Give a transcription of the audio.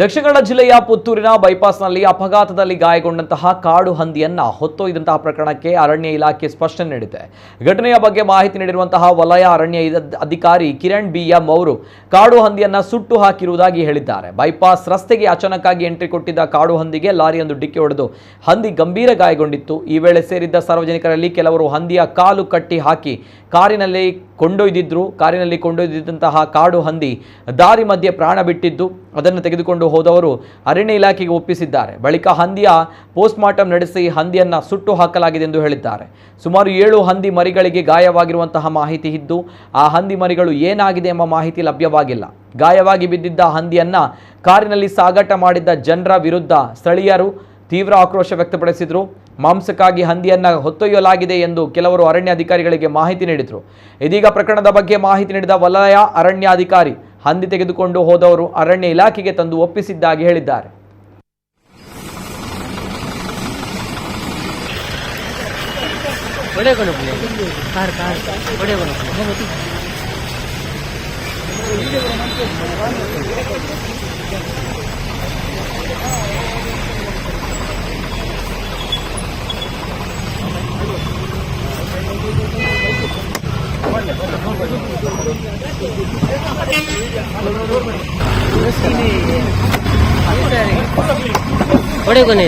ದಕ್ಷಿಣ ಕನ್ನಡ ಜಿಲ್ಲೆಯ ಪುತ್ತೂರಿನ ಬೈಪಾಸ್ನಲ್ಲಿ ಅಪಘಾತದಲ್ಲಿ ಗಾಯಗೊಂಡಂತಹ ಕಾಡು ಹಂದಿಯನ್ನ ಹೊತ್ತೊಯ್ದಂತಹ ಪ್ರಕರಣಕ್ಕೆ ಅರಣ್ಯ ಇಲಾಖೆ ಸ್ಪಷ್ಟನೆ ನೀಡಿದೆ. ಘಟನೆಯ ಬಗ್ಗೆ ಮಾಹಿತಿ ನೀಡಿರುವಂತಹ ವಲಯ ಅರಣ್ಯ ಅಧಿಕಾರಿ ಕಿರಣ್ ಬಿ ಎಂ ಅವರು ಕಾಡು ಹಂದಿಯನ್ನ ಸುಟ್ಟು ಹಾಕಿರುವುದಾಗಿ ಹೇಳಿದ್ದಾರೆ. ಬೈಪಾಸ್ ರಸ್ತೆಗೆ ಅಚಾನಕ್ಕಾಗಿ ಎಂಟ್ರಿ ಕೊಟ್ಟಿದ್ದ ಕಾಡು ಹಂದಿಗೆ ಲಾರಿಯೊಂದು ಡಿಕ್ಕಿ ಹೊಡೆದು ಹಂದಿ ಗಂಭೀರ ಗಾಯಗೊಂಡಿತ್ತು. ಈ ವೇಳೆ ಸೇರಿದ್ದ ಸಾರ್ವಜನಿಕರಲ್ಲಿ ಕೆಲವರು ಹಂದಿಯ ಕಾಲು ಕಟ್ಟಿ ಹಾಕಿ ಕಾರಿನಲ್ಲಿ ಕೊಂಡೊಯ್ದಿದ್ರು. ಕಾರಿನಲ್ಲಿ ಕೊಂಡೊಯ್ದಿದ್ದಂತಹ ಕಾಡು ಹಂದಿ ದಾರಿ ಮಧ್ಯೆ ಪ್ರಾಣ ಬಿಟ್ಟಿದ್ದು. ಅದನ್ನು ತೆಗೆದುಕೊಂಡು ಹೋದವರು ಅರಣ್ಯ ಇಲಾಖೆಗೆ ಒಪ್ಪಿಸಿದ್ದಾರೆ. ಬಳಿಕ ಹಂದಿಯ ಪೋಸ್ಟ್ ಮಾರ್ಟಮ್ ನಡೆಸಿ ಹಂದಿಯನ್ನು ಸುಟ್ಟು ಹಾಕಲಾಗಿದೆ ಎಂದು ಹೇಳಿದ್ದಾರೆ. ಸುಮಾರು ಏಳು ಹಂದಿ ಮರಿಗಳಿಗೆ ಗಾಯವಾಗಿರುವಂತಹ ಮಾಹಿತಿ ಇದ್ದು, ಆ ಹಂದಿ ಮರಿಗಳು ಏನಾಗಿದೆ ಎಂಬ ಮಾಹಿತಿ ಲಭ್ಯವಾಗಿಲ್ಲ. ಗಾಯವಾಗಿ ಬಿದ್ದಿದ್ದ ಹಂದಿಯನ್ನು ಕಾರಿನಲ್ಲಿ ಸಾಗಾಟ ಮಾಡಿದ್ದ ಜನರ ವಿರುದ್ಧ ಸ್ಥಳೀಯರು ತೀವ್ರ ಆಕ್ರೋಶ ವ್ಯಕ್ತಪಡಿಸಿದರು. ಮಾಂಸಕ್ಕಾಗಿ ಹಂದಿಯನ್ನು ಹೊತ್ತೊಯ್ಯಲಾಗಿದೆ ಎಂದು ಕೆಲವರು ಅರಣ್ಯ ಅಧಿಕಾರಿಗಳಿಗೆ ಮಾಹಿತಿ ನೀಡಿದರು. ಇದೀಗ ಪ್ರಕರಣದ ಬಗ್ಗೆ ಮಾಹಿತಿ ನೀಡಿದ ವಲಯ ಅರಣ್ಯಾಧಿಕಾರಿ ಹಂದಿ ತೆಗೆದುಕೊಂಡು ಹೋದವರು ಅರಣ್ಯ ಇಲಾಖೆಗೆ ತಂದು ಒಪ್ಪಿಸಿದ್ದಾಗಿ ಹೇಳಿದ್ದಾರೆ. ಒಡೆಗೊನೆ